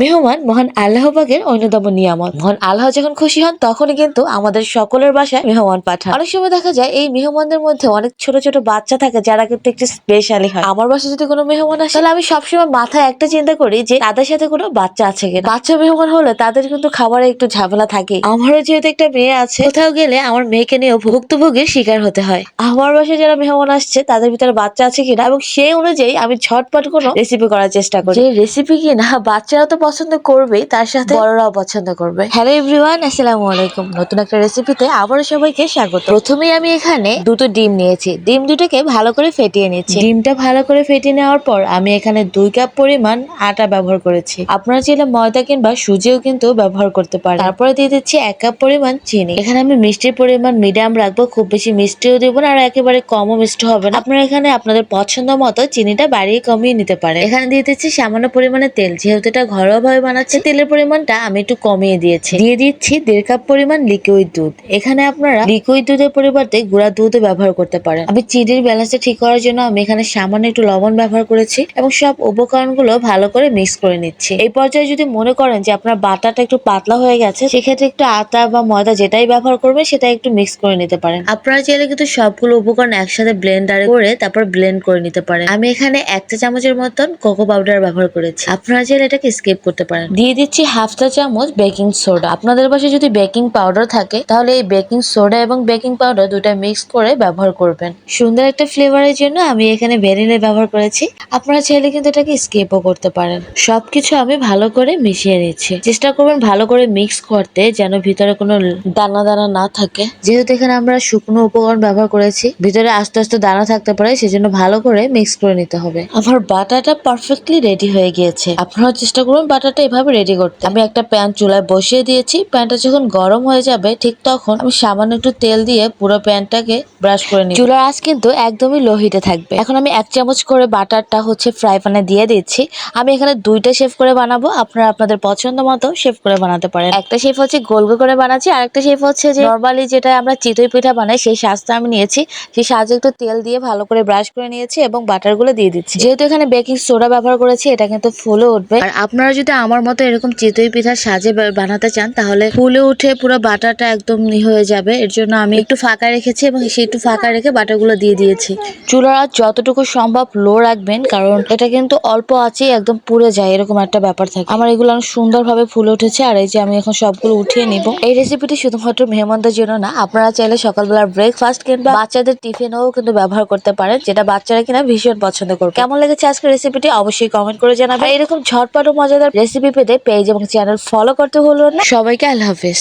মেহমান মহান আল্লাহবাগের অন্যতম নিয়ামত। মহান আল্লাহ যখন খুশি হন, তখনই কিন্তু আমাদের সকলের বাসায় মেহমান পাঠান। অনেক সময় দেখা যায়, এই মেহমানদের মধ্যে অনেক ছোট ছোট বাচ্চা থাকে, যারা কিন্তু একটু স্পেশালি হয়। আমার বাসায় যদি কোনো মেহমান আসে, তাহলে আমি সবসময় মাথায় একটা চিন্তা করি যে, তাদের সাথে কোনো বাচ্চা আছে কিনা। বাচ্চা মেহমান হলে তাদের কিন্তু খাবারে একটু ঝামেলা থাকে। আমারও যেহেতু একটা মেয়ে আছে, কোথাও গেলে আমার মেয়েকে নিয়েও ভুক্তভোগীর শিকার হতে হয়। আমার বাসায় যারা মেহমান আসছে, তাদের ভিতরে বাচ্চা আছে কিনা, এবং সেই অনুযায়ী আমি ঝটপট কোনো রেসিপি করার চেষ্টা করি। রেসিপি কিনা, বাচ্চারা তো পছন্দ করবেই তার সাথে বড়রাও পছন্দ করবে। হ্যালো এভরিওয়ান আসসালামু আলাইকুম। নতুন একটা রেসিপিতে আবারও সবাইকে স্বাগত। প্রথমেই আমি এখানে দুটো ডিম নিয়েছি। ডিম দুটোকে ভালো করে ফেটিয়ে নিচ্ছি ডিমটা ভালো করে ফেটিয়ে নেওয়ার পর আমি এখানে দুই কাপ পরিমাণ আটা ব্যবহার করেছি। আপনারা চাইলে ময়দা কিংবা সুজিও কিন্তু ব্যবহার করতে পারেন। তারপরে দিয়ে দিচ্ছি এক কাপ পরিমাণ চিনি। এখানে আমি মিষ্টির পরিমাণ মিডিয়াম রাখব খুব বেশি মিষ্টিও দেবো না আর একেবারে কমও মিষ্টি হবে না। আপনারা এখানে আপনাদের পছন্দ মতো চিনিটা বাড়িয়ে কমিয়ে নিতে পারেন। এখানে দিয়ে দিচ্ছি সামান্য পরিমাণে তেল যেহেতু এটা ঘরোয়া ভাবে বানাচ্ছে। তেলের পরিমাণটা আমি একটু কমিয়ে দিয়েছি। দিয়ে দিচ্ছি দেড় কাপ পরিমাণ লিকুইড দুধ। এখানে আপনারা লিকুইড দুধের পরিবর্তে গুঁড়া দুধও ব্যবহার করতে পারেন। আমি চিনির ব্যালেন্সটা ঠিক করার জন্য আমি এখানে সামান্য একটু লবণ ব্যবহার করেছি এবং সব উপকরণগুলো ভালো করে মিক্স করে নিচ্ছি। এই পর্যায়ে যদি মনে করেন যে আপনার বাটাটা একটু পাতলা হয়ে গেছে সেক্ষেত্রে একটু আটা বা ময়দা যেটাই ব্যবহার করবে সেটা একটু মিক্স করে নিতে পারেন। আপনারা চাইলে কিন্তু সবগুলো উপকরণ একসাথে ব্লেন্ডারে করে তারপর ব্লেন্ড করে নিতে পারেন। আমি এখানে এক চা চামচের মতন কোকো পাউডার ব্যবহার করেছি। আপনারা চাইলে এটাকে স্কিপ করতে পারেন। দিয়ে দিচ্ছি হাফ চা চামচ বেকিং সোডা আপনাদের পাশে যদি বেকিং পাউডার থাকে, তাহলে এই বেকিং সোডা এবং বেকিং পাউডার দুটা মিক্স করে ব্যবহার করবেন। সুন্দর একটা ফ্লেভারের জন্য আমি এখানে ভ্যানিলা ব্যবহার করেছি। আপনারা চাইলে কিন্তু এটাকে স্কিপও করতে পারেন। সবকিছু আমি ভালো করে মিশিয়ে নিচ্ছি। চেষ্টা করবেন ভালো করে মিক্স করতে, যেন ভিতরে কোনো দানা দানা না থাকে। যেহেতু এখানে আমরা শুকনো উপকরণ ব্যবহার করেছি, ভিতরে আস্তে আস্তে দানা থাকতে পারে, সেজন্য ভালো করে মিক্স করে নিতে হবে। আমার বাটাটা পারফেক্টলি রেডি হয়ে গিয়েছে। আপনারা চেষ্টা করুন বাটাটা এভাবে রেডি করতে। আমি একটা প্যান চুলায় বসিয়ে দিয়েছি। প্যানটা যখন গরম হয়ে যাবে, ঠিক তখন আমি সামান্য একটু তেল দিয়ে পুরো প্যানটাকে ব্রাশ করে নিই চুলার আঁচ কিন্তু একদমই লো হিটে থাকবে। এখন আমি এক চামচ করে বাটারটা হচ্ছে ফ্রাই প্যানে দিয়ে দিচ্ছি। আমি এখানে দুইটা শেফ করে বানাবো। আপনারা আপনাদের পছন্দ মতো শেফ করে বানাতে পারেন। একটা শেফ হচ্ছে গোল গোল করে বানাচ্ছি আর একটা শেফ হচ্ছে যে নর্মালি যেটা আমরা চিতই পিঠা বানাই, সেই সাজটা আমি নিয়েছি। সেই সাজে একটু তেল দিয়ে ভালো করে ব্রাশ করে নিয়েছি এবং বাটারগুলো দিয়ে দিচ্ছি। যেহেতু এখানে বেকিং সোডা ব্যবহার করেছি, এটা কিন্তু ফুলে উঠবে। আর আপনারা যদি আমার মতো এরকম চিতই পিঠার সাজে বানাতে চান, তাহলে ফুলে উঠে পুরো বাটারটা একদম হয়ে যাবে। এর জন্য আমি একটু ফাঁকা রেখেছি এবং সেই একটু ফাঁকা রেখে বাটারগুলো দিয়ে দিয়েছি। চুলার আঁচ যতটুকু সম্ভব লো রাখবেন, কারণ এটা কিন্তু অল্প আছে একদম পুড়ে যায়, এরকম একটা ব্যাপার থাকে। আমার এগুলো অনেক সুন্দরভাবে ফুলে উঠেছে, আর এই যে আমি এখন সবগুলো উঠিয়ে নিব। এই রেসিপিটি শুধুমাত্র মেহমানদের জন্য না, আপনারা চাইলে সকালবেলার ব্রেকফাস্ট কিংবা বাচ্চাদের টিফিনও কিন্তু ব্যবহার করতে পারেন, যেটা বাচ্চারা কিনা ভীষণ পছন্দ করবে। কেমন লেগেছে আজকের রেসিপিটি অবশ্যই কমেন্ট করে জানাবেন। আর এরকম ঝটপট মজাদার রেসিপি পেতে পেজ এবং চ্যানেল ফলো করতে ভুলবেন না। সবাইকে আল্লাহ হাফিজ।